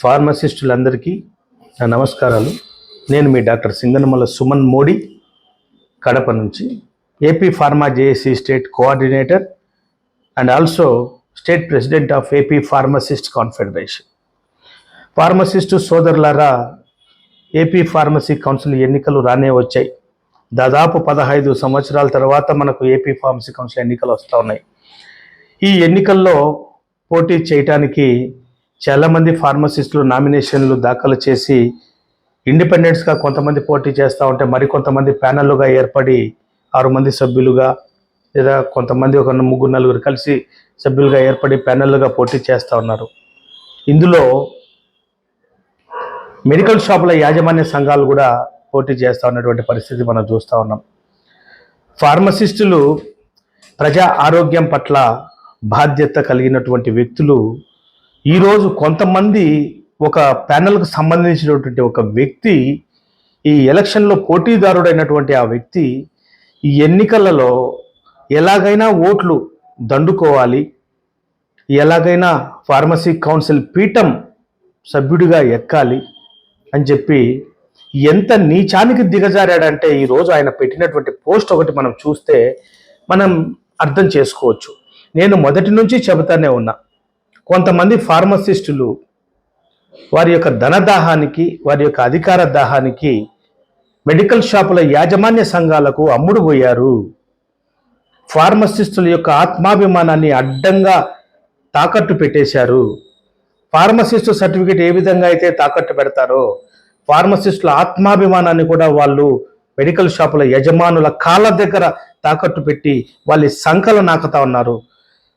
ఫార్మసిస్టులందరికీ నా నమస్కారాలు. నేను మీ డాక్టర్ సింగనమల సుమన్ మోడీ కడప నుంచి. AP pharma JAC state coordinator and also state president of AP pharmacist confederation. Pharmacist సోదరులారా ఏపీ ఫార్మసీ కౌన్సిల్ ఎన్నికలు రానే వచ్చాయి. దాదాపు పదహైదు సంవత్సరాల తర్వాత మనకు ఏపీ ఫార్మసీ కౌన్సిల్ ఎన్నికలు వస్తూ ఉన్నాయి. ఈ ఎన్నికల్లో పోటీ చేయటానికి చాలామంది ఫార్మసిస్టులు నామినేషన్లు దాఖలు చేసి ఇండిపెండెంట్స్గా కొంతమంది పోటీ చేస్తూ ఉంటే మరికొంతమంది ప్యానల్లుగా ఏర్పడి ఆరు మంది సభ్యులుగా లేదా కొంతమంది ఒక ముగ్గురు నలుగురు కలిసి సభ్యులుగా ఏర్పడి ప్యానల్లుగా పోటీ చేస్తూ ఉన్నారు. ఇందులో మెడికల్ షాపుల యాజమాన్య సంఘాలు కూడా పోటీ చేస్తూ ఉన్నటువంటి పరిస్థితి మనం చూస్తూ ఉన్నాం. ఫార్మసిస్టులు ప్రజా ఆరోగ్యం పట్ల బాధ్యత కలిగినటువంటి వ్యక్తులు ఈరోజు కొంతమంది ఒక ప్యానల్కు సంబంధించినటువంటి ఒక వ్యక్తి ఈ ఎలక్షన్లో పోటీదారుడైనటువంటి ఆ వ్యక్తి ఈ ఎన్నికలలో ఎలాగైనా ఓట్లు దండుకోవాలి ఎలాగైనా ఫార్మసీ కౌన్సిల్ పీఠం సభ్యుడిగా ఎక్కాలి అని చెప్పి ఎంత నీచానికి దిగజారాడంటే ఈరోజు ఆయన పెట్టినటువంటి పోస్ట్ ఒకటి మనం చూస్తే మనం అర్థం చేసుకోవచ్చు. నేను మొదటి నుంచి చెబుతానే ఉన్నా కొంతమంది ఫార్మసిస్టులు వారి యొక్క ధనదాహానికి వారి యొక్క అధికార దాహానికి మెడికల్ షాపుల యాజమాన్య సంఘాలకు అమ్ముడు పోయారు. ఫార్మసిస్టుల యొక్క ఆత్మాభిమానాన్ని అడ్డంగా తాకట్టు పెట్టేశారు. ఫార్మసిస్టు సర్టిఫికేట్ ఏ విధంగా అయితే తాకట్టు పెడతారో ఫార్మసిస్టుల ఆత్మాభిమానాన్ని కూడా వాళ్ళు మెడికల్ షాపుల యజమానుల కాళ్ళ దగ్గర తాకట్టు పెట్టి వాళ్ళ సంఖలు నాకుతా ఉన్నారు.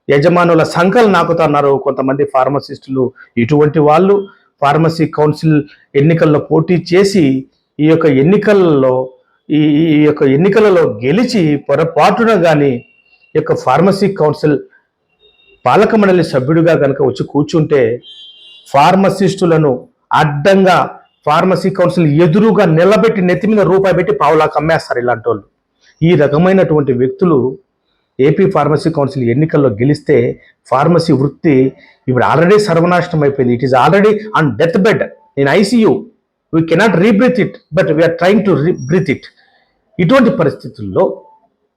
యజమానుల సంఖ్యలు నాకుతున్నారు. కొంతమంది ఫార్మసిస్టులు ఇటువంటి వాళ్ళు ఫార్మసీ కౌన్సిల్ ఎన్నికల్లో పోటీ చేసి ఈ యొక్క ఎన్నికలలో ఈ ఈ యొక్క ఎన్నికలలో గెలిచి పొరపాటున కానీ ఈ యొక్క ఫార్మసీ కౌన్సిల్ పాలక మండలి సభ్యుడిగా కనుక వచ్చి కూర్చుంటే ఫార్మసిస్టులను అడ్డంగా ఫార్మసీ కౌన్సిల్ ఎదురుగా నిలబెట్టి నెత్తి మీద రూపాయి పెట్టి పావులాకి అమ్మేస్తారు ఇలాంటి వాళ్ళు ఈ రకమైనటువంటి వ్యక్తులు ఏపీ ఫార్మసీ కౌన్సిల్ ఎన్నికల్లో గెలిస్తే ఫార్మసీ వృత్తి ఇప్పుడు ఆల్రెడీ సర్వనాశనం అయిపోయింది. It is already on death bed in ICU we cannot rebreathe it but we are trying to rebreathe it ఇటువంటి పరిస్థితుల్లో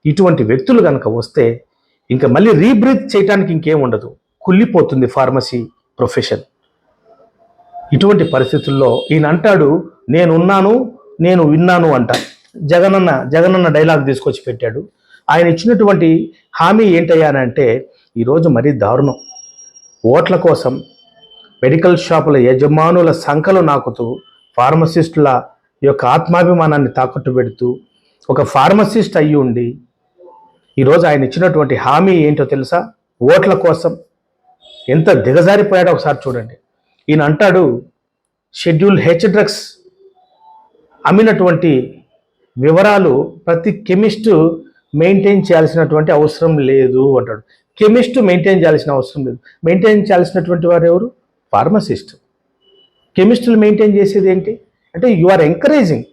ఇటువంటి వ్యక్తులు కనుక వస్తే ఇంకా మళ్ళీ రీబ్రీత్ చేయడానికి ఇంకేం ఉండదు. కుళ్ళిపోతుంది ఫార్మసీ ప్రొఫెషన్. ఇటువంటి పరిస్థితుల్లో ఈయన అంటాడు నేనున్నాను నేను విన్నాను అంట. జగనన్న జగనన్న డైలాగ్ తీసుకొచ్చి పెట్టాడు. ఆయన ఇచ్చినటువంటి హామీ ఏంటయ్యానంటే ఈరోజు మరీ దారుణం. ఓట్ల కోసం మెడికల్ షాపుల యజమానుల సంఖలు నాకుతూ ఫార్మసిస్టుల యొక్క ఆత్మాభిమానాన్ని తాకట్టు పెడుతూ ఒక ఫార్మసిస్ట్ అయ్యి ఉండి ఈరోజు ఆయన ఇచ్చినటువంటి హామీ ఏంటో తెలుసా? ఓట్ల కోసం. ఎంత దిగజారిపోయాడో ఒకసారి చూడండి. ఈయన అంటాడు షెడ్యూల్ హెచ్ డ్రగ్స్ అమ్మినటువంటి వివరాలు ప్రతి కెమిస్టు మెయింటైన్ చేయాల్సినటువంటి అవసరం లేదు అంటాడు. కెమిస్ట్ మెయింటైన్ చేయాల్సిన అవసరం లేదు. మెయింటైన్ చేయాల్సినటువంటి వారు ఎవరు? ఫార్మసిస్ట్. కెమిస్టులు మెయింటైన్ చేసేది ఏంటి? అంటే you are encouraging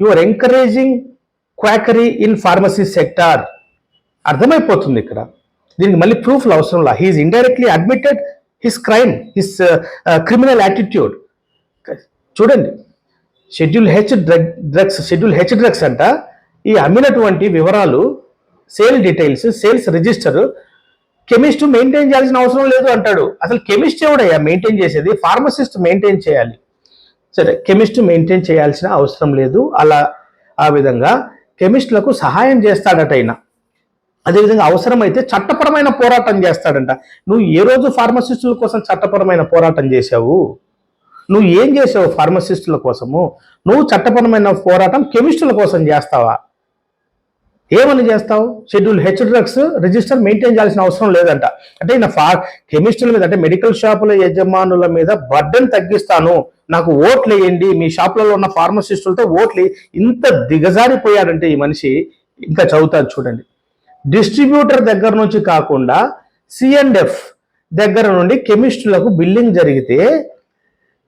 you are encouraging quackery in pharmacy sector అర్థమైపోతుంది ఇక్కడ. దీనికి మళ్ళీ ప్రూఫ్లు అవసరం లా. He is indirectly admitted his crime his criminal attitude చూడండి. Schedule H drug drugs schedule H drugs అంట. ఈ అమ్మినటువంటి వివరాలు sale details sales register chemist maintain చేయాల్సిన అవసరం లేదు అంటాడు. అసలు కెమిస్ట్ ఎవడయ్యా? మెయింటైన్ చేసేది ఫార్మసిస్ట్ మెయింటైన్ చేయాలి. సరే కెమిస్ట్ మెయింటైన్ చేయాల్సిన అవసరం లేదు. అలా ఆ విధంగా కెమిస్ట్లకు సహాయం చేస్తాడట ఆయన అదేవిధంగా అవసరమైతే చట్టపరమైన పోరాటం చేస్తాడంట. నువ్వు ఏ రోజు ఫార్మసిస్టుల కోసం చట్టపరమైన పోరాటం చేశావు? నువ్వు ఏం చేసావు ఫార్మసిస్టుల కోసము? నువ్వు చట్టపరమైన పోరాటం కెమిస్టుల కోసం చేస్తావా? ఏమని చేస్తావు? Schedule H drugs register maintain చేయాల్సిన అవసరం లేదంట. అంటే నా ఫా కెమిస్టుల మీద అంటే మెడికల్ షాపుల యజమానుల మీద బర్డెన్ తగ్గిస్తాను. నాకు ఓట్లు వేయండి. మీ షాపులలో ఉన్న ఫార్మసిస్టులతో ఓట్లు ఇంత దిగజారిపోయాడంటే ఈ మనిషి ఇంకా చదువుతాను చూడండి. డిస్ట్రిబ్యూటర్ దగ్గర నుంచి కాకుండా సిఎండ్ఎఫ్ దగ్గర నుండి కెమిస్టులకు బిల్లింగ్ జరిగితే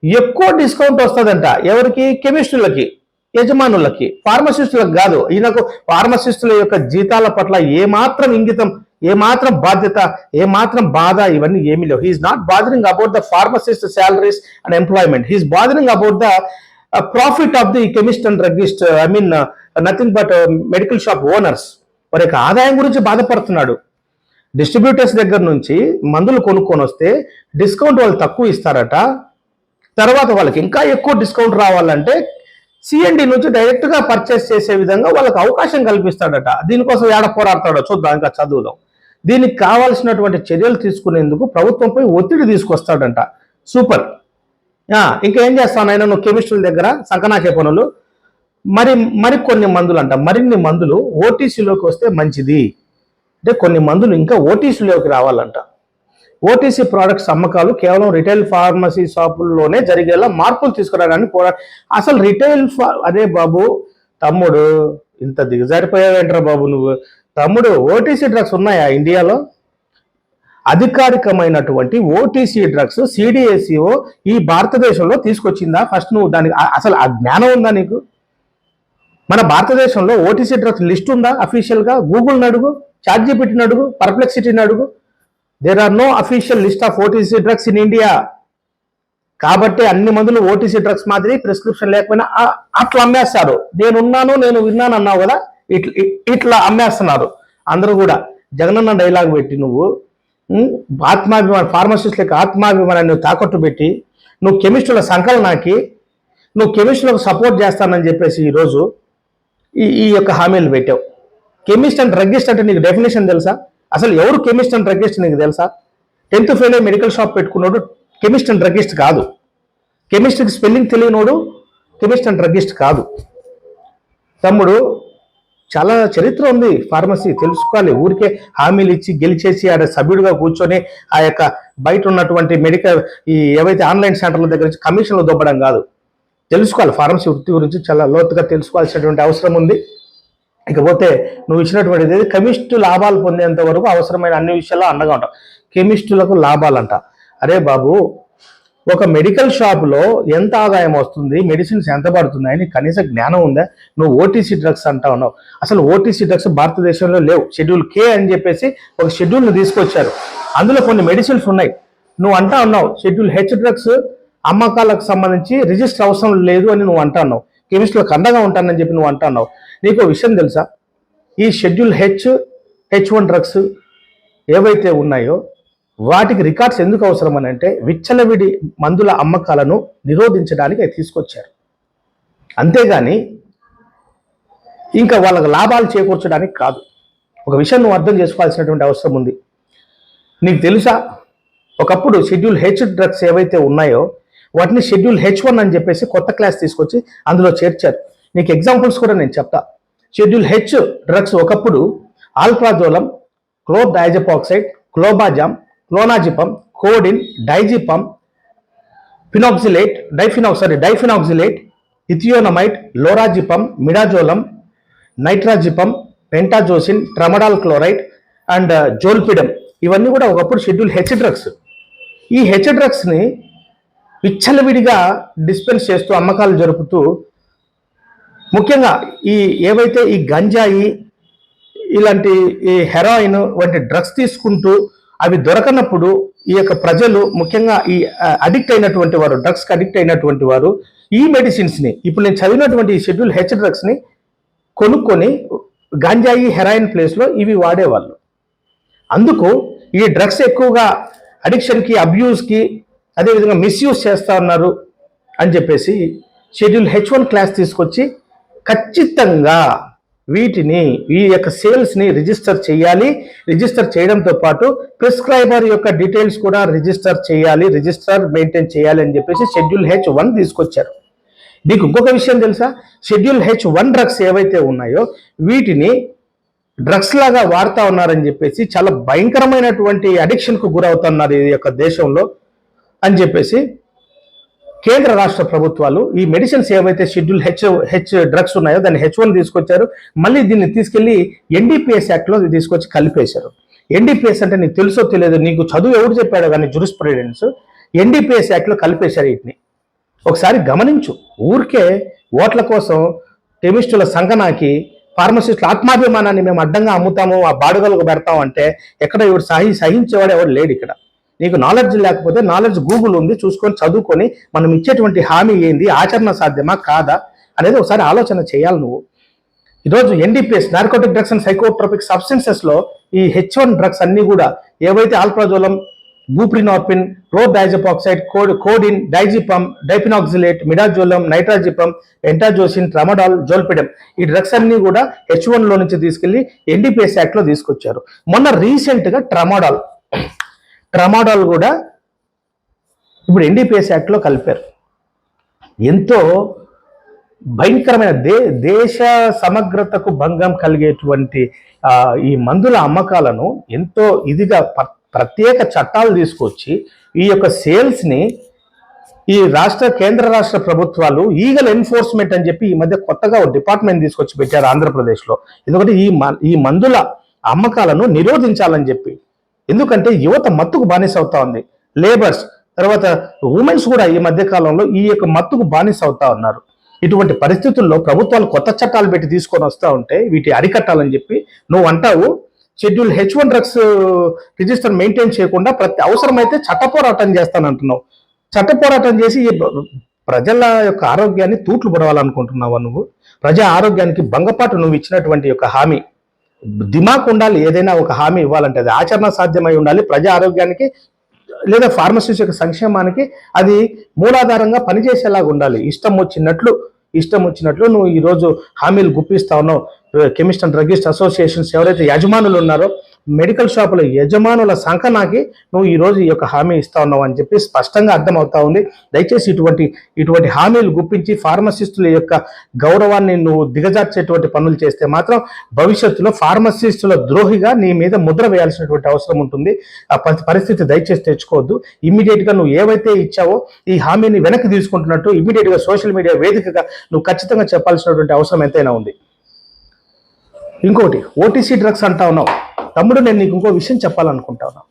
ఎక్కువ డిస్కౌంట్ వస్తుందంట. ఎవరికి? కెమిస్టులకి యజమానులకి ఫార్మసిస్టులకు కాదు ఈయనకు ఫార్మసిస్టుల యొక్క జీతాల పట్ల ఏమాత్రం ఇంగితం ఏమాత్రం బాధ్యత ఏమాత్రం బాధ ఇవన్నీ ఏమీ లేవు. He is not bothering about the pharmacist salaries and employment he is bothering about the profit of the chemist and druggist I mean nothing but medical shop owners వారి యొక్క ఆదాయం గురించి బాధపడుతున్నాడు. డిస్ట్రిబ్యూటర్స్ దగ్గర నుంచి మందులు కొనుక్కొని వస్తే డిస్కౌంట్ వాళ్ళు తక్కువ ఇస్తారట. తర్వాత వాళ్ళకి ఇంకా ఎక్కువ డిస్కౌంట్ రావాలంటే సిఎండి నుంచి డైరెక్ట్గా పర్చేస్ చేసే విధంగా వాళ్ళకి అవకాశం కల్పిస్తాడట. దీనికోసం ఏడ పోరాడతాడో చూద్దాం ఇంకా చదువుదాం. దీనికి కావాల్సినటువంటి చర్యలు తీసుకునేందుకు ప్రభుత్వంపై ఒత్తిడి తీసుకొస్తాడంట. సూపర్ ఇంకేం చేస్తాను ఆయన నువ్వు కెమిస్ట్రీ దగ్గర సంకనాకే పనులు మరి మరి కొన్ని మందులు అంట మరిన్ని మందులు ఓటీసీలోకి వస్తే మంచిది. అంటే కొన్ని మందులు ఇంకా ఓటీసీలోకి రావాలంట. ఓటీసీ ప్రోడక్ట్స్ అమ్మకాలు కేవలం రిటైల్ ఫార్మసీ షాపుల్లోనే జరిగేలా మార్పులు తీసుకురావడానికి పోరా అసలు రిటైల్ ఫా- అదే బాబు తమ్ముడు ఇంత దిగజారిపోయావేంట్రా బాబు నువ్వు? తమ్ముడు ఓటీసీ డ్రగ్స్ ఉన్నాయా ఇండియాలో? అధికారికమైనటువంటి ఓటీసీ డ్రగ్స్ సిడిఎస్ఈఓ ఈ భారతదేశంలో తీసుకొచ్చిందా? ఫస్ట్ నువ్వు దానికి అసలు ఆ జ్ఞానం ఉందా నీకు? మన భారతదేశంలో ఓటీసీ డ్రగ్స్ లిస్ట్ ఉందా అఫీషియల్గా? గూగుల్ అడుగు చాట్ పెట్టిన అడుగు పర్ప్లెక్సిటీని అడుగు. There are no official list of OTC drugs in India కాబట్టి అన్ని మందులు ఓటీసీ డ్రగ్స్ మాదిరి ప్రిస్క్రిప్షన్ లేకపోయినా అట్లా అమ్మేస్తారు. నేనున్నాను నేను విన్నాను అన్నావు కదా ఇట్లా ఇట్లా అమ్మేస్తున్నారు. అందరూ కూడా జగనన్న డైలాగ్ పెట్టి నువ్వు ఉమ్, ఆత్మాభిమానం ఫార్మసిస్ట్ లెక్క ఆత్మాభిమానాన్ని నువ్వు తాకట్టు పెట్టి నువ్వు కెమిస్టుల సంకలనాకి నువ్వు కెమిస్టులకు సపోర్ట్ చేస్తానని చెప్పేసి ఈరోజు ఈ ఈ యొక్క హామీలు పెట్టావు. కెమిస్ట్ అండ్ డ్రగ్గిస్ట్ అంటే నీకు డెఫినేషన్ తెలుసా? అసలు ఎవరు కెమిస్ట్ అండ్ డ్రగిస్ట్ నీకు తెలుసా? టెన్త్ ఫెయిల్ అయ్యి మెడికల్ షాప్ పెట్టుకున్నాడు కెమిస్ట్ అండ్ డ్రగ్గిస్ట్ కాదు. కెమిస్ట్కి స్పెల్లింగ్ తెలియనోడు కెమిస్ట్ అండ్ డ్రగ్గిస్ట్ కాదు. తమ్ముడు చాలా చరిత్ర ఉంది ఫార్మసీ తెలుసుకోవాలి. ఊరికే హామీలు ఇచ్చి గెలిచేసి ఆడ సభ్యుడిగా కూర్చొని ఆ యొక్క బయట ఉన్నటువంటి మెడికల్ ఈ ఏవైతే ఆన్లైన్ సెంటర్ల దగ్గర నుంచి కమిషన్లు దొబ్బడం కాదు. తెలుసుకోవాలి ఫార్మసీ వృత్తి గురించి చాలా లోతుగా తెలుసుకోవాల్సినటువంటి అవసరం ఉంది. ఇకపోతే నువ్వు ఇచ్చినటువంటిది కెమిస్టు లాభాలు పొందేంత వరకు అవసరమైన అన్ని విషయాల్లో అండగా ఉంటావు. కెమిస్టులకు లాభాలంట. అరే బాబు ఒక మెడికల్ షాప్లో ఎంత ఆదాయం వస్తుంది? మెడిసిన్స్ ఎంత పడుతున్నాయని కనీస జ్ఞానం ఉందా? నువ్వు ఓటీసీ డ్రగ్స్ అంటా ఉన్నావు. అసలు ఓటీసీ డ్రగ్స్ భారతదేశంలో లేవు. షెడ్యూల్ కే అని చెప్పేసి ఒక షెడ్యూల్ని తీసుకొచ్చారు. అందులో కొన్ని మెడిసిన్స్ ఉన్నాయి. నువ్వు అంటా ఉన్నావు షెడ్యూల్ హెచ్ డ్రగ్స్ అమ్మకాలకు సంబంధించి రిజిస్టర్ అవసరం లేదు అని నువ్వు అంటా ఉన్నావు. కెమిస్ట్లకు అండగా ఉంటానని చెప్పి నువ్వు అంటా ఉన్నావు. నీకు విషయం తెలుసా? ఈ schedule H H one drugs ఏవైతే ఉన్నాయో వాటికి రికార్డ్స్ ఎందుకు అవసరం అని అంటే విచ్చలవిడి మందుల అమ్మకాలను నిరోధించడానికి అవి తీసుకొచ్చారు. అంతేగాని ఇంకా వాళ్ళకి లాభాలు చేకూర్చడానికి కాదు. ఒక విషయం నువ్వు అర్థం చేసుకోవాల్సినటువంటి అవసరం ఉంది. నీకు తెలుసా? ఒకప్పుడు షెడ్యూల్ హెచ్ డ్రగ్స్ ఏవైతే ఉన్నాయో వాటిని షెడ్యూల్ హెచ్ వన్ అని చెప్పేసి కొత్త క్లాస్ తీసుకొచ్చి అందులో చేర్చారు. నీకు ఎగ్జాంపుల్స్ కూడా నేను చెప్తా. షెడ్యూల్ హెచ్ డ్రగ్స్ ఒకప్పుడు alprazolam chlordiazepoxide clobazam clonazepam codeine diazepam phenoxylate diphenox sorry diphenoxylate ethionamide lorazepam midazolam nitrazepam pentazocine tramadol chloride and zolpidem ఇవన్నీ కూడా ఒకప్పుడు షెడ్యూల్ హెచ్ డ్రగ్స్ ఈ హెచ్ డ్రగ్స్ని విచ్చలవిడిగా డిస్పెన్స్ చేస్తూ అమ్మకాలు జరుపుతూ ముఖ్యంగా ఈ ఏవైతే ఈ గంజాయి ఇలాంటి ఈ హెరాయిన్ వంటి డ్రగ్స్ తీసుకుంటూ అవి దొరకనప్పుడు ఈ యొక్క ప్రజలు ముఖ్యంగా ఈ అడిక్ట్ అయినటువంటి వారు డ్రగ్స్కి అడిక్ట్ అయినటువంటి వారు ఈ మెడిసిన్స్ని ఇప్పుడు నేను చదివినటువంటి ఈ షెడ్యూల్ హెచ్ డ్రగ్స్ని కొనుక్కొని గాంజాయి హెరాయిన్ ప్లేస్లో ఇవి వాడేవాళ్ళు. అందుకు ఈ డ్రగ్స్ ఎక్కువగా అడిక్షన్కి అబ్యూస్కి అదేవిధంగా మిస్యూజ్ చేస్తా ఉన్నారు అని చెప్పేసి షెడ్యూల్ హెచ్ వన్ క్లాస్ తీసుకొచ్చి ఖచ్చితంగా వీటిని ఈ యొక్క సేల్స్ని రిజిస్టర్ చేయాలి. రిజిస్టర్ చేయడంతో పాటు ప్రిస్క్రైబర్ యొక్క డీటెయిల్స్ కూడా రిజిస్టర్ చేయాలి రిజిస్టర్ మెయింటైన్ చేయాలి అని చెప్పేసి షెడ్యూల్ హెచ్ వన్ తీసుకొచ్చారు. మీకు ఇంకొక విషయం తెలుసా? షెడ్యూల్ హెచ్ వన్ డ్రగ్స్ ఏవైతే ఉన్నాయో వీటిని డ్రగ్స్ లాగా వాడుతూ ఉన్నారని చెప్పేసి చాలా భయంకరమైనటువంటి అడిక్షన్కు గురవుతున్నారు ఈ యొక్క దేశంలో అని చెప్పేసి కేంద్ర రాష్ట్ర ప్రభుత్వాలు ఈ మెడిసిన్స్ ఏవైతే షెడ్యూల్ హెచ్ హెచ్ డ్రగ్స్ ఉన్నాయో దాన్ని హెచ్ వన్ తీసుకొచ్చారు. మళ్ళీ దీన్ని తీసుకెళ్ళి ఎన్డీపీఎస్ యాక్ట్లో తీసుకొచ్చి కలిపేశారు. ఎన్డీపీఎస్ అంటే నీకు తెలుసో తెలియదు నీకు చదువు ఎవరు చెప్పాడో కానీ జురిస్ప్రుడెన్స్ ఎన్డీపీఎస్ యాక్ట్లో కలిపేశారు వీటిని. ఒకసారి గమనించు. ఊరికే ఓట్ల కోసం కెమిస్టుల సంఘనాకి ఫార్మసిస్టుల ఆత్మాభిమానాన్ని మేము అడ్డంగా అమ్ముతాము ఆ బాడుగలకు పెడతాం అంటే ఎక్కడ ఎవరు సహి సహించేవాడు ఎవరు లేడు ఇక్కడ. నీకు నాలెడ్జ్ లేకపోతే నాలెడ్జ్ గూగుల్ ఉంది చూసుకొని చదువుకొని మనం ఇచ్చేటువంటి హామీ ఏంది ఆచరణ సాధ్యమా కాదా అనేది ఒకసారి ఆలోచన చేయాలి నువ్వు. ఈరోజు NDPS narcotic drugs and psychotropic సబ్స్టెన్సెస్లో ఈ హెచ్ వన్ డ్రగ్స్ అన్నీ కూడా ఏవైతే alprazolam buprenorphine chlordiazepoxide code codeine diazepam diphenoxylate midazolam nitrazepam pentazocine tramadol zolpidem ఈ డ్రగ్స్ అన్నీ కూడా హెచ్ వన్లో నుంచి తీసుకెళ్ళి ఎన్డీపీఎస్ యాక్ట్లో తీసుకొచ్చారు. మొన్న రీసెంట్గా ట్రమడాల్ ట్రమాడాల్ కూడా ఇప్పుడు ఎన్డీపీఎస్ యాక్ట్లో కలిపారు. ఎంతో భయంకరమైన దే దేశ సమగ్రతకు భంగం కలిగేటువంటి ఈ మందుల అమ్మకాలను ఎంతో ఇదిగా ప్రత్యేక చట్టాలు తీసుకొచ్చి ఈ యొక్క సేల్స్ని ఈ రాష్ట్ర కేంద్ర రాష్ట్ర ప్రభుత్వాలు ఈగల్ ఎన్ఫోర్స్మెంట్ అని చెప్పి ఈ మధ్య కొత్తగా ఒక డిపార్ట్మెంట్ తీసుకొచ్చి పెట్టారు ఆంధ్రప్రదేశ్లో. ఎందుకంటే ఈ మ- ఈ మందుల అమ్మకాలను నిరోధించాలని చెప్పి ఎందుకంటే యువత మత్తుకు బానిస అవుతా ఉంది. లేబర్స్ తర్వాత ఉమెన్స్ కూడా ఈ మధ్య కాలంలో ఈ యొక్క మత్తుకు బానిస అవుతా ఉన్నారు. ఇటువంటి పరిస్థితుల్లో ప్రభుత్వాలు కొత్త చట్టాలు పెట్టి తీసుకొని వస్తూ ఉంటే వీటి అరికట్టాలని చెప్పి నువ్వు అంటావు schedule H one drugs register maintain చేయకుండా ప్రతి అవసరమైతే చట్ట పోరాటం చేస్తానంటున్నావు. చట్ట పోరాటం చేసి ప్రజల యొక్క ఆరోగ్యాన్ని తూట్లు పడవాలనుకుంటున్నావా నువ్వు? ప్రజా ఆరోగ్యానికి భంగపాటు నువ్వు ఇచ్చినటువంటి యొక్క హామీ. దిమాక్ ఉండాలి ఏదైనా ఒక హామీ ఇవ్వాలంటే అది ఆచరణ సాధ్యమై ఉండాలి. ప్రజా ఆరోగ్యానికి లేదా ఫార్మసిస్ట్ యొక్క సంక్షేమానికి అది మూలాధారంగా పనిచేసేలాగా ఉండాలి. ఇష్టం వచ్చినట్లు ఇష్టం వచ్చినట్లు నువ్వు ఈరోజు హామీలు గుప్పిస్తా ఉన్నావు కెమిస్ట్ అండ్ డ్రగిస్ట్ అసోసియేషన్స్ ఎవరైతే యజమానులు ఉన్నారో మెడికల్ షాపుల యజమానుల సంఖనాకి నువ్వు ఈ రోజు ఈ యొక్క హామీ ఇస్తా ఉన్నావు అని చెప్పి స్పష్టంగా అర్థమవుతా ఉంది. దయచేసి ఇటువంటి ఇటువంటి హామీలు గుప్పించి ఫార్మసిస్టుల యొక్క గౌరవాన్ని నువ్వు దిగజార్చేటువంటి పనులు చేస్తే మాత్రం భవిష్యత్తులో ఫార్మసిస్టుల ద్రోహిగా నీ మీద ముద్ర వేయాల్సినటువంటి అవసరం ఉంటుంది. ఆ పరిస్థితి దయచేసి తెచ్చుకోవద్దు. ఇమ్మీడియట్గా నువ్వు ఏవైతే ఇచ్చావో ఈ హామీని వెనక్కి తీసుకుంటున్నట్టు ఇమ్మీడియట్గా సోషల్ మీడియా వేదికగా నువ్వు ఖచ్చితంగా చెప్పాల్సినటువంటి అవసరం ఎంతైనా ఉంది. ఇంకోటి ఓటీసీ డ్రగ్స్ అంటా ఉన్నావు. తమ్ముడు నేను నీకు ఇంకో విషయం చెప్పాలనుకుంటా ఉన్నావు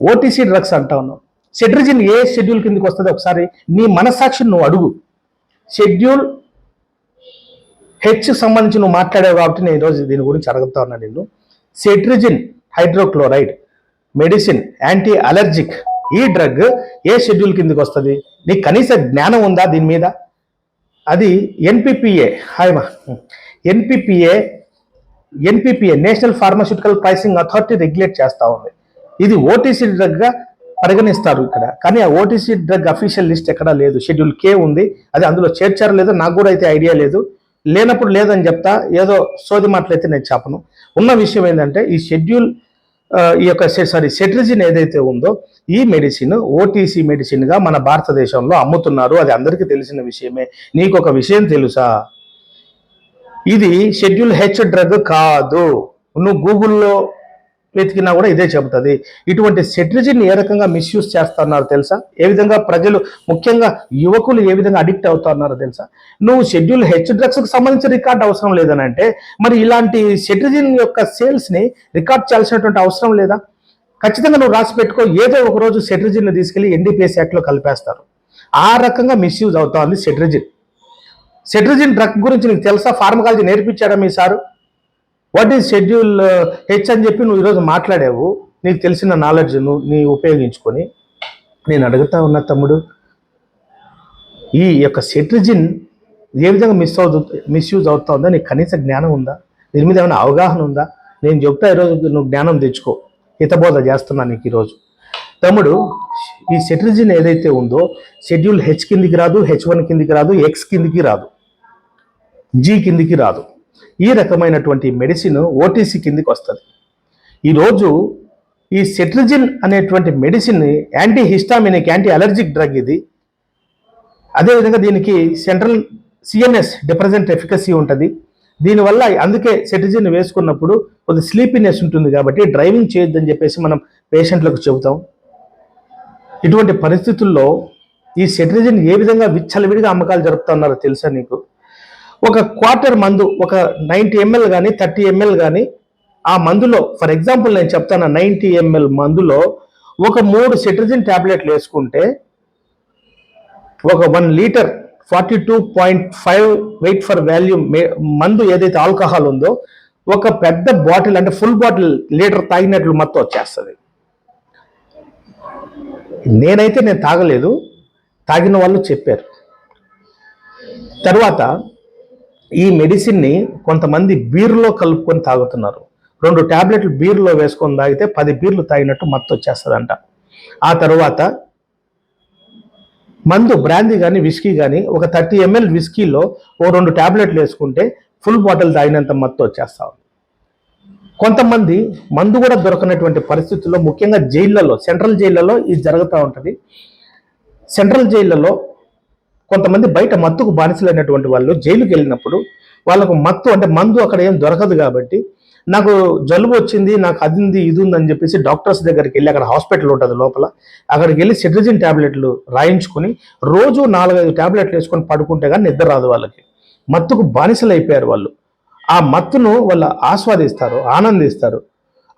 ఓటీసీ డ్రగ్స్ అంటా ఉన్నావు సెడ్రిజిన్ ఏ షెడ్యూల్ కిందకి వస్తుంది ఒకసారి నీ మనస్సాక్షిని నువ్వు అడుగు. షెడ్యూల్ హెచ్ సంబంధించి నువ్వు మాట్లాడావు కాబట్టి నేను ఈరోజు దీని గురించి అడుగుతా ఉన్నా నిన్ను. Cetirizine hydrochloride medicine anti allergic ఈ డ్రగ్ ఏ షెడ్యూల్ కిందకి వస్తుంది? నీకు కనీస జ్ఞానం ఉందా దీని మీద? అది ఎన్పిపిఏ హాయ్ మా. NPPA NPPA national pharmaceutical pricing authority regulate చేస్తూ ఉంది. ఇది ఓటీసీ డ్రగ్గా పరిగణిస్తారు ఇక్కడ. కానీ ఆ ఓటీసీ డ్రగ్ అఫీషియల్ లిస్ట్ ఎక్కడా లేదు. షెడ్యూల్ కే ఉంది. అది అందులో చేర్చారో లేదో నాకు కూడా అయితే ఐడియా లేదు. లేనప్పుడు లేదని చెప్తా. ఏదో సోది మాటలైతే నేను చెప్పను. ఉన్న విషయం ఏంటంటే ఈ షెడ్యూల్ ఈ యొక్క సారీ సెట్రిజిన్ ఏదైతే ఉందో ఈ మెడిసిన్ ఓటీసీ మెడిసిన్గా మన భారతదేశంలో అమ్ముతున్నారు. అది అందరికీ తెలిసిన విషయమే. నీకు ఒక విషయం తెలుసా? ఇది షెడ్యూల్ హెచ్ డ్రగ్ కాదు. నువ్వు గూగుల్లో వెతికినా కూడా ఇదే చెబుతుంది. ఇటువంటి సెట్రిజిన్ ఏ రకంగా మిస్యూజ్ చేస్తున్నారు తెలుసా? ఏ విధంగా ప్రజలు ముఖ్యంగా యువకులు ఏ విధంగా అడిక్ట్ అవుతున్నారో తెలుసా? నువ్వు షెడ్యూల్ హెచ్ డ్రగ్స్కి సంబంధించిన సంబంధించి రికార్డ్ అవసరం లేదని అంటే మరి ఇలాంటి సెట్రిజిన్ యొక్క సేల్స్ని రికార్డ్ చేయాల్సినటువంటి అవసరం లేదా? ఖచ్చితంగా నువ్వు రాసి పెట్టుకో ఏదో ఒక రోజు సెట్రిజిన్ తీసుకెళ్ళి ఎన్డీపీఎస్ యాక్ట్లో కలిపేస్తారు. ఆ రకంగా మిస్యూజ్ అవుతోంది సెట్రిజిన్ సెట్రిజిన్ డ్రగ్ గురించి నీకు తెలుసా? ఫార్మకాలజీ నేర్పించాడా మీ sir? What is schedule H అని చెప్పి నువ్వు ఈరోజు మాట్లాడావు. నీకు తెలిసిన నాలెడ్జ్ నువ్వు నీ ఉపయోగించుకొని నేను అడుగుతా ఉన్న తమ్ముడు. ఈ యొక్క సెట్రిజిన్ ఏ విధంగా మిస్ అవుతు మిస్యూజ్ అవుతా ఉందో? నీకు కనీస జ్ఞానం ఉందా? దీని మీద ఏమైనా అవగాహన ఉందా? నేను చెప్తా ఈరోజు నువ్వు జ్ఞానం తెచ్చుకో. హితబోధ చేస్తున్నా నీకు ఈరోజు. తమ్ముడు ఈ సెట్రిజిన్ ఏదైతే ఉందో షెడ్యూల్ హెచ్ కిందికి రాదు హెచ్ వన్ కిందికి రాదు ఎక్స్ కిందికి రాదు. జీ కిందికి రాదు. ఈ రకమైనటువంటి మెడిసిన్ ఓటీసీ కిందికి వస్తుంది. ఈరోజు ఈ సెట్రిజిన్ అనేటువంటి medicine anti histaminic anti allergic drug ఇది. అదేవిధంగా దీనికి సెంట్రల్ సిఎన్ఎస్ డిప్రజెంట్ ఎఫికసీ ఉంటుంది. దీనివల్ల అందుకే సెటిజిన్ వేసుకున్నప్పుడు కొద్ది స్లీపీనెస్ ఉంటుంది కాబట్టి డ్రైవింగ్ చేయొద్దని చెప్పేసి మనం పేషెంట్లకు చెబుతాం. ఇటువంటి పరిస్థితుల్లో ఈ సెటిజిన్ ఏ విధంగా విచ్చలవిడిగా అమ్మకాలు జరుపుతున్నారో తెలుసా నీకు? ఒక క్వార్టర్ మందు ఒక నైంటీ ఎంఎల్ కానీ థర్టీ ఎంఎల్ కానీ ఆ మందులో ఫర్ ఎగ్జాంపుల్ నేను చెప్తాను నైంటీ ఎంఎల్ మందులో ఒక మూడు సెట్రిజిన్ ట్యాబ్లెట్లు వేసుకుంటే ఒక one litre forty two point five weight for value మందు ఏదైతే ఆల్కహాల్ ఉందో ఒక పెద్ద బాటిల్ అంటే ఫుల్ బాటిల్ లీటర్ తాగినట్లు మొత్తం వచ్చేస్తుంది. నేనైతే నేను తాగలేదు తాగిన వాళ్ళు చెప్పారు. తర్వాత ఈ మెడిసిన్ని కొంతమంది బీర్లో కలుపుకొని తాగుతున్నారు. రెండు ట్యాబ్లెట్లు బీర్లో వేసుకొని తాగితే పది బీర్లు తాగినట్టు మత్తు వచ్చేస్తుందంట. ఆ తర్వాత మందు బ్రాందీ కానీ విస్కీ కానీ ఒక థర్టీ ఎంఎల్ విస్కీలో ఓ రెండు ట్యాబ్లెట్లు వేసుకుంటే ఫుల్ బాటిల్ తాగినంత మత్తు వచ్చేస్తా కొంతమంది మందు కూడా దొరకనటువంటి పరిస్థితుల్లో ముఖ్యంగా జైళ్ళలో సెంట్రల్ జైళ్ళలో ఇది జరుగుతూ ఉంటుంది. సెంట్రల్ జైళ్ళలో కొంతమంది బయట మత్తుకు బానిసలైనటువంటి వాళ్ళు జైలుకి వెళ్ళినప్పుడు వాళ్ళకు మత్తు అంటే మందు అక్కడ ఏం దొరకదు కాబట్టి నాకు జలుబు వచ్చింది నాకు అది ఉంది ఇది ఉంది అని చెప్పేసి డాక్టర్స్ దగ్గరికి వెళ్ళి అక్కడ హాస్పిటల్ ఉంటుంది లోపల. అక్కడికి వెళ్ళి సిట్రిజిన్ ట్యాబ్లెట్లు రాయించుకొని రోజు నాలుగైదు ట్యాబ్లెట్లు వేసుకొని పడుకుంటే కానీ నిద్ర రాదు వాళ్ళకి. మత్తుకు బానిసలు అయిపోయారు వాళ్ళు. ఆ మత్తును వాళ్ళు ఆస్వాదిస్తారు ఆనందిస్తారు.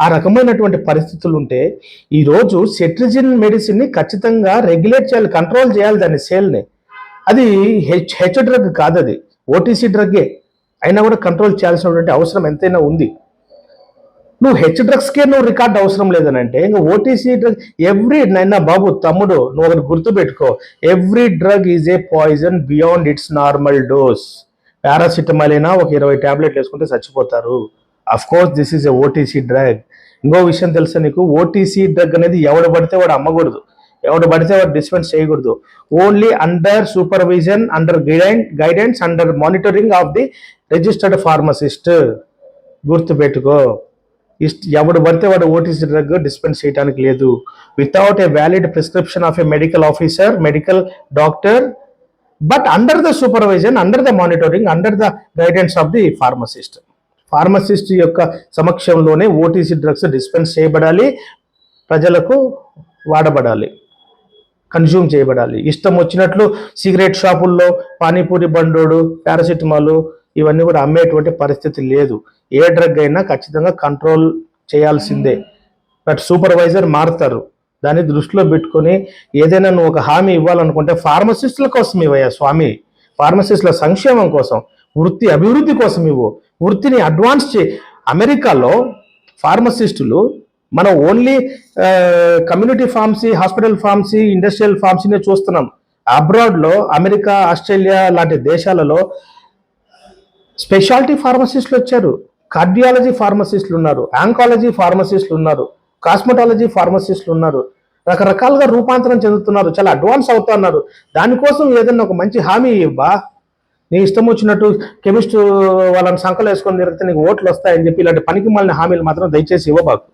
ఆ రకమైనటువంటి పరిస్థితులు ఉంటే ఈరోజు సెట్రిజిన్ మెడిసిన్ని ఖచ్చితంగా రెగ్యులేట్ చేయాలి కంట్రోల్ చేయాలి దాని సేల్ని. అది హెచ్ హెచ్ డ్రగ్ కాదు అది ఓటీసీ డ్రగ్గే. అయినా కూడా కంట్రోల్ చేయాల్సినటువంటి అవసరం ఎంతైనా ఉంది. నువ్వు హెచ్ డ్రగ్స్కే నువ్వు రికార్డ్ అవసరం లేదని అంటే ఇంకా ఓటీసీ డ్రగ్ ఎవ్రీ నైనా బాబు తమ్ముడు నువ్వు ఒకటి గుర్తుపెట్టుకో. Every drug is a poison beyond its normal dose. Paracetamol అయినా ఒక ఇరవై ట్యాబ్లెట్లు వేసుకుంటే చచ్చిపోతారు. Of course this is a OTC drug. ఇంకో విషయం తెలుసా నీకు? ఓటీసీ డ్రగ్ అనేది ఎవడు పడితే వాడు అమ్మకూడదు. ఎవరు పడితే వాడు డిస్పెన్స్ చేయకూడదు. Only under supervision under guidance guidance under monitoring of the registered pharmacist గుర్తుపెట్టుకో. ఇష్ట ఎవడు పడితే వాడు ఓటీసీ డ్రగ్ డిస్పెన్స్ చేయడానికి లేదు. Without a valid prescription of a medical officer medical doctor but under the supervision under the monitoring under the guidance of the pharmacist pharmacist యొక్క సమక్షంలోనే OTC drugs dispense చేయబడాలి. ప్రజలకు వాడబడాలి. కన్జ్యూమ్ చేయబడాలి. ఇష్టం వచ్చినట్లు cigarette షాపుల్లో పానీపూరి బండోడు పారాసిటమాల్ ఇవన్నీ కూడా అమ్మేటువంటి పరిస్థితి లేదు. ఏ డ్రగ్ అయినా ఖచ్చితంగా కంట్రోల్ చేయాల్సిందే. బట్ సూపర్వైజర్ మారుతారు. దాన్ని దృష్టిలో పెట్టుకొని ఏదైనా నువ్వు ఒక హామీ ఇవ్వాలనుకుంటే ఫార్మసిస్టుల కోసం ఇవ్వయా స్వామి. ఫార్మసిస్టుల సంక్షేమం కోసం వృత్తి అభివృద్ధి కోసం ఇవ్వు. వృత్తిని అడ్వాన్స్ చే అమెరికాలో ఫార్మసిస్టులు మనం only community pharmacy hospital pharmacy industrial ఫార్మసీనే చూస్తున్నాం. అబ్రాడ్లో అమెరికా ఆస్ట్రేలియా లాంటి దేశాలలో స్పెషాలిటీ ఫార్మసిస్టులు వచ్చారు. కార్డియాలజీ ఫార్మసిస్టులు ఉన్నారు. ఆంకాలజీ ఫార్మసిస్టులు ఉన్నారు. కాస్మెటాలజీ ఫార్మసిస్టులు ఉన్నారు. రకరకాలుగా రూపాంతరం చెందుతున్నారు. చాలా అడ్వాన్స్ అవుతున్నారు దానికోసం ఏదైనా ఒక మంచి హామీ ఇవ్వా? నీ ఇష్టం వచ్చినట్టు కెమిస్ట్ వాళ్ళని సంకలు వేసుకొని తిరిగితే నీకు ఓట్లు వస్తాయని చెప్పి ఇలాంటి పనికి మళ్ళీ హామీలు మాత్రం దయచేసి ఇవ్వబాకు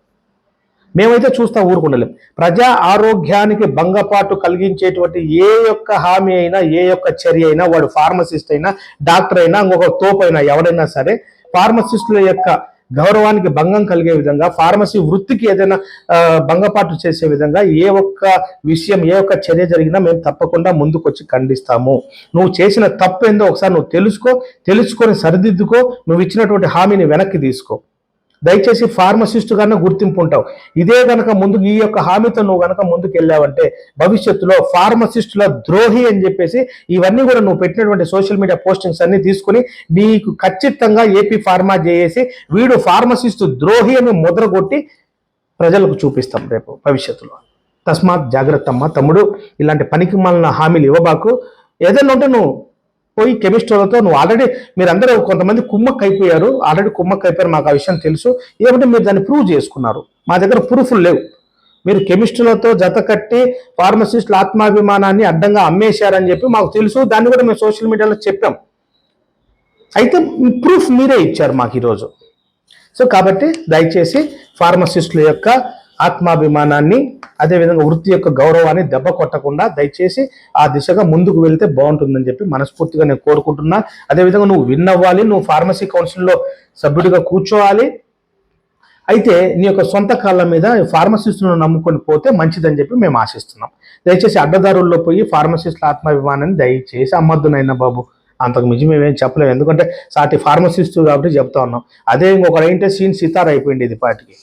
మేమైతే చూస్తా ఊరుకుండలేం. ప్రజా ఆరోగ్యానికి భంగపాటు కలిగించేటువంటి ఏ యొక్క హామీ అయినా ఏ యొక్క చర్య అయినా వాడు ఫార్మసిస్ట్ అయినా డాక్టర్ అయినా ఇంకొక తోపైనా ఎవడైనా సరే ఫార్మసిస్టుల యొక్క గౌరవానికి భంగం కలిగే విధంగా ఫార్మసీ వృత్తికి ఏదైనా భంగపాటు చేసే విధంగా ఏ ఒక్క విషయం ఏ ఒక్క చర్య జరిగినా మేము తప్పకుండా ముందుకొచ్చి ఖండిస్తాము. నువ్వు చేసిన తప్పు ఏందో ఒకసారి నువ్వు తెలుసుకో తెలుసుకొని సరిదిద్దుకో నువ్వు ఇచ్చినటువంటి హామీని వెనక్కి తీసుకో. దయచేసి ఫార్మసిస్ట్ కన్నా గుర్తింపు ఉంటావు. ఇదే గనక ముందుకు ఈ యొక్క హామీతో నువ్వు గనక ముందుకు వెళ్ళావంటే భవిష్యత్తులో ఫార్మసిస్టుల ద్రోహి అని చెప్పేసి ఇవన్నీ కూడా నువ్వు పెట్టినటువంటి సోషల్ మీడియా పోస్టింగ్స్ అన్ని తీసుకుని నీకు ఖచ్చితంగా ఏపీ ఫార్మా చేసి వీడు ఫార్మసిస్ట్ ద్రోహి అని ముద్ర కొట్టి ప్రజలకు చూపిస్తాం రేపు భవిష్యత్తులో. తస్మాత్ జాగ్రత్త అమ్మ తమ్ముడు. ఇలాంటి పనికి మాలిన హామీలు ఇవ్వబాకు. ఏదైనా ఉంటే నువ్వు పోయి కెమిస్ట్రీలతో నువ్వు ఆల్రెడీ మీరందరూ కొంతమంది కుమ్మక్ అయిపోయారు ఆల్రెడీ కుమ్మక్ అయిపోయారు మాకు ఆ విషయం తెలుసు. ఏమంటే మీరు దాన్ని ప్రూవ్ చేసుకున్నారు. మా దగ్గర ప్రూఫ్లు లేవు. మీరు కెమిస్ట్రీలతో జత కట్టి ఫార్మసిస్టుల ఆత్మాభిమానాన్ని అడ్డంగా అమ్మేశారని చెప్పి మాకు తెలుసు. దాన్ని కూడా మేము సోషల్ మీడియాలో చెప్పాం. అయితే ప్రూఫ్ మీరే ఇచ్చారు మాకు ఈరోజు. సో కాబట్టి దయచేసి ఫార్మసిస్టుల యొక్క ఆత్మాభిమానాన్ని అదేవిధంగా వృత్తి యొక్క గౌరవాన్ని దెబ్బ కొట్టకుండా దయచేసి ఆ దిశగా ముందుకు వెళ్తే బాగుంటుందని చెప్పి మనస్ఫూర్తిగా నేను కోరుకుంటున్నా. అదేవిధంగా నువ్వు విన్ అవ్వాలి నువ్వు ఫార్మసీ కౌన్సిల్లో సభ్యుడిగా కూర్చోవాలి. అయితే నీ యొక్క సొంత కాళ్ళ మీద ఫార్మసిస్టులను నమ్ముకొని పోతే మంచిదని చెప్పి మేము ఆశిస్తున్నాం. దయచేసి అడ్డదారుల్లో పోయి ఫార్మసిస్టుల ఆత్మాభిమానాన్ని దయచేసి అమ్మద్దునైనా బాబు. అంతకు మించి మేమేం చెప్పలేము ఎందుకంటే సాటి ఫార్మసిస్ట్ కాబట్టి చెప్తా ఉన్నాం. అదే ఇంకొకటి ఏంటంటే సీన్ సితార్ అయిపోయింది ఇది పాటికి.